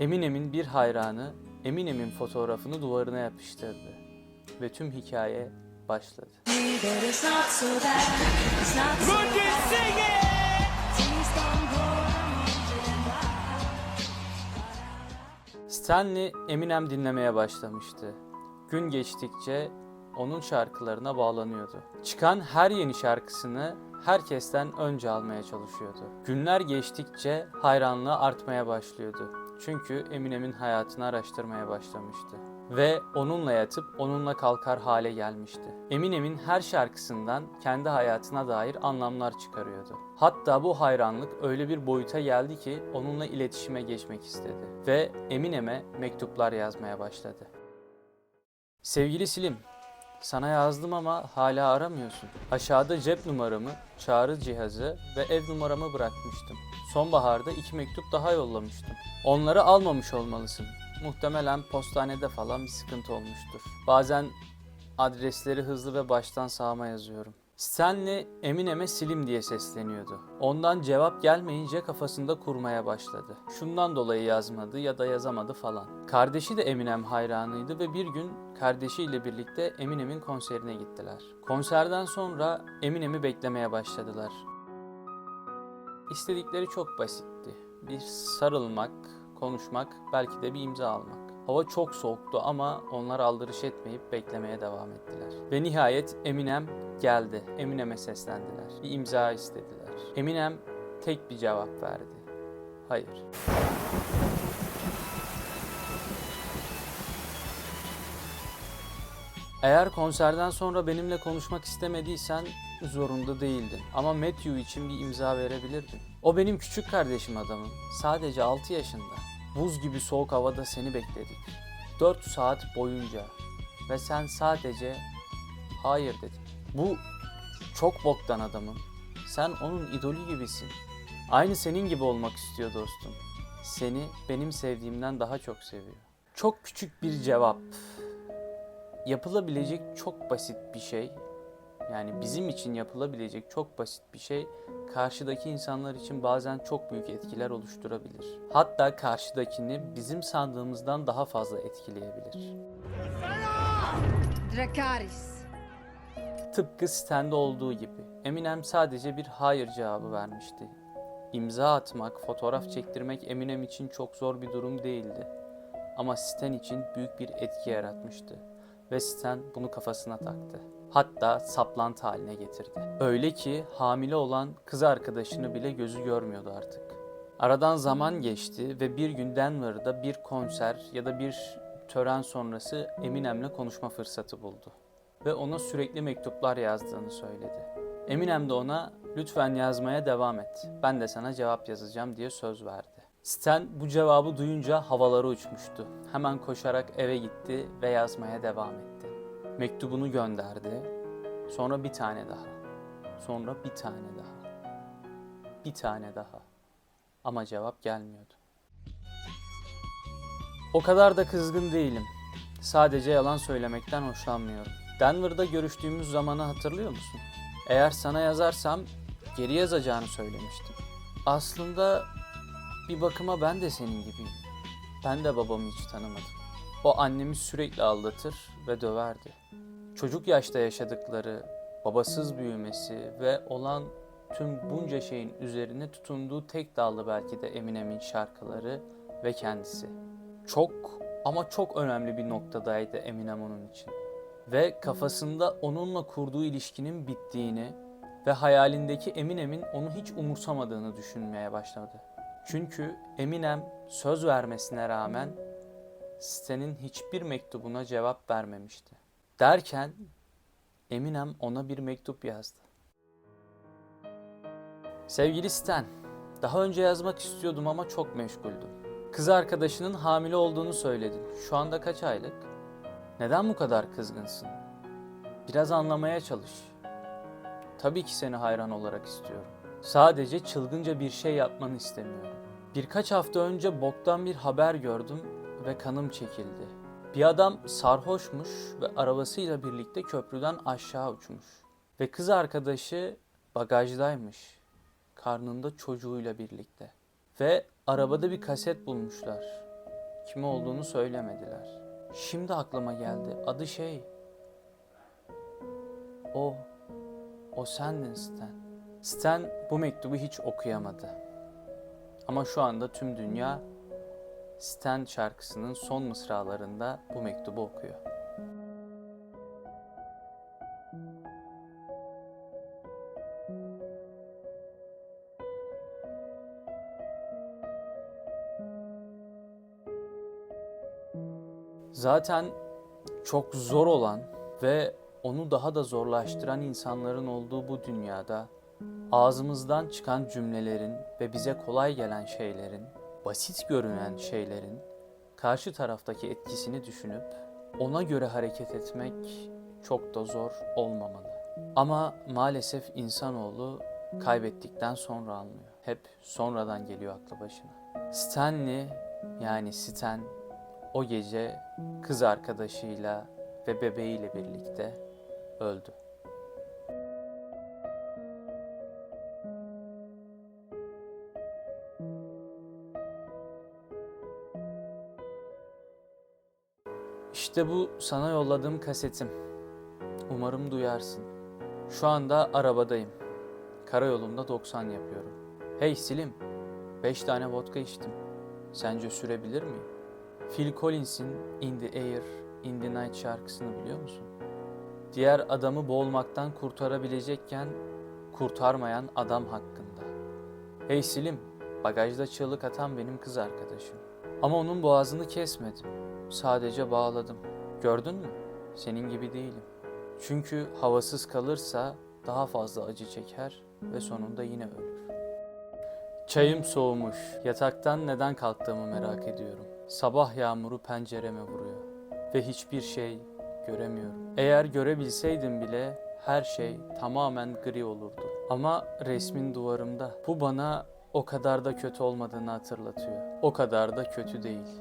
Eminem'in bir hayranı Eminem'in fotoğrafını duvarına yapıştırdı ve tüm hikaye başladı. Stanley Eminem dinlemeye başlamıştı. Gün geçtikçe onun şarkılarına bağlanıyordu. Çıkan her yeni şarkısını herkesten önce almaya çalışıyordu. Günler geçtikçe hayranlığı artmaya başlıyordu. Çünkü Eminem'in hayatını araştırmaya başlamıştı. Ve onunla yatıp onunla kalkar hale gelmişti. Eminem'in her şarkısından kendi hayatına dair anlamlar çıkarıyordu. Hatta bu hayranlık öyle bir boyuta geldi ki onunla iletişime geçmek istedi. Ve Eminem'e mektuplar yazmaya başladı. Sevgili Silim, sana yazdım ama hala aramıyorsun. Aşağıda cep numaramı, çağrı cihazı ve ev numaramı bırakmıştım. Sonbaharda iki mektup daha yollamıştım. Onları almamış olmalısın. Muhtemelen postanede falan bir sıkıntı olmuştur. Bazen adresleri hızlı ve baştan sağma yazıyorum. Stanley Eminem'e Silim diye sesleniyordu. Ondan cevap gelmeyince kafasında kurmaya başladı. Şundan dolayı yazmadı ya da yazamadı falan. Kardeşi de Eminem hayranıydı ve bir gün kardeşiyle birlikte Eminem'in konserine gittiler. Konserden sonra Eminem'i beklemeye başladılar. İstedikleri çok basitti. Bir sarılmak, konuşmak, belki de bir imza almak. Hava çok soğuktu ama onlar aldırış etmeyip beklemeye devam ettiler. Ve nihayet Eminem geldi. Eminem'e seslendiler. Bir imza istediler. Eminem tek bir cevap verdi. Hayır. Eğer konserden sonra benimle konuşmak istemediysen zorunda değildin. Ama Matthew için bir imza verebilirdin. O benim küçük kardeşim adamım. Sadece 6 yaşında. Buz gibi soğuk havada seni bekledik. 4 saat boyunca. Ve sen sadece hayır dedin. Bu çok boktan adamım. Sen onun idolü gibisin. Aynı senin gibi olmak istiyor dostum. Seni benim sevdiğimden daha çok seviyor. Çok küçük bir cevap yapılabilecek çok basit bir şey. Yani bizim için yapılabilecek çok basit bir şey karşıdaki insanlar için bazen çok büyük etkiler oluşturabilir. Hatta karşıdakini bizim sandığımızdan daha fazla etkileyebilir. Dracarys. Tıpkı Stan'da olduğu gibi. Eminem sadece bir hayır cevabı vermişti. İmza atmak, fotoğraf çektirmek Eminem için çok zor bir durum değildi. Ama Stan için büyük bir etki yaratmıştı. Ve Stan bunu kafasına taktı. Hatta saplantı haline getirdi. Öyle ki hamile olan kız arkadaşını bile gözü görmüyordu artık. Aradan zaman geçti ve bir gün Denver'da bir konser ya da bir tören sonrası Eminem'le konuşma fırsatı buldu ve ona sürekli mektuplar yazdığını söyledi. Eminem de ona lütfen yazmaya devam et. Ben de sana cevap yazacağım diye söz verdi. Stan bu cevabı duyunca havalara uçmuştu. Hemen koşarak eve gitti ve yazmaya devam etti. Mektubunu gönderdi. Sonra bir tane daha. Sonra bir tane daha. Bir tane daha. Ama cevap gelmiyordu. O kadar da kızgın değilim. Sadece yalan söylemekten hoşlanmıyorum. Denver'da görüştüğümüz zamanı hatırlıyor musun? Eğer sana yazarsam geri yazacağını söylemiştim. Aslında bir bakıma ben de senin gibiyim. Ben de babamı hiç tanımadım. O annemi sürekli aldatır ve döverdi. Çocuk yaşta yaşadıkları, babasız büyümesi ve olan tüm bunca şeyin üzerine tutunduğu tek dallı belki de Eminem'in şarkıları ve kendisi. Çok ama çok önemli bir noktadaydı Eminem onun için. Ve kafasında onunla kurduğu ilişkinin bittiğini ve hayalindeki Eminem'in onu hiç umursamadığını düşünmeye başladı. Çünkü Eminem söz vermesine rağmen Stan'in hiçbir mektubuna cevap vermemişti. Derken Eminem ona bir mektup yazdı. Sevgili Stan, daha önce yazmak istiyordum ama çok meşguldüm. Kız arkadaşının hamile olduğunu söyledin. Şu anda kaç aylık? Neden bu kadar kızgınsın? Biraz anlamaya çalış. Tabii ki seni hayran olarak istiyorum. Sadece çılgınca bir şey yapmanı istemiyorum. Birkaç hafta önce boktan bir haber gördüm ve kanım çekildi. Bir adam sarhoşmuş ve arabasıyla birlikte köprüden aşağı uçmuş. Ve kız arkadaşı bagajdaymış. Karnında çocuğuyla birlikte. Ve arabada bir kaset bulmuşlar. Kimi olduğunu söylemediler. Şimdi aklıma geldi. Adı şey. O. O sendin Stan. Stan bu mektubu hiç okuyamadı. Ama şu anda tüm dünya Stan şarkısının son mısralarında bu mektubu okuyor. Zaten çok zor olan ve onu daha da zorlaştıran insanların olduğu bu dünyada ağzımızdan çıkan cümlelerin ve bize kolay gelen şeylerin, basit görünen şeylerin karşı taraftaki etkisini düşünüp ona göre hareket etmek çok da zor olmamalı. Ama maalesef insanoğlu kaybettikten sonra anlıyor. Hep sonradan geliyor aklı başına. Stanley yani Stan o gece kız arkadaşıyla ve bebeğiyle birlikte öldü. İşte bu sana yolladığım kasetim. Umarım duyarsın. Şu anda arabadayım. Karayolunda 90 yapıyorum. Hey Silim, 5 tane vodka içtim. Sence sürebilir miyim? Phil Collins'in In the Air, In the Night şarkısını biliyor musun? Diğer adamı boğulmaktan kurtarabilecekken kurtarmayan adam hakkında. Hey Silim, bagajda çığlık atan benim kız arkadaşım. Ama onun boğazını kesmedim. Sadece bağladım. Gördün mü? Senin gibi değilim. Çünkü havasız kalırsa daha fazla acı çeker ve sonunda yine ölür. Çayım soğumuş. Yataktan neden kalktığımı merak ediyorum. Sabah yağmuru pencereme vuruyor ve hiçbir şey göremiyorum. Eğer görebilseydim bile her şey tamamen gri olurdu. Ama resmin duvarımda. Bu bana o kadar da kötü olmadığını hatırlatıyor. O kadar da kötü değil.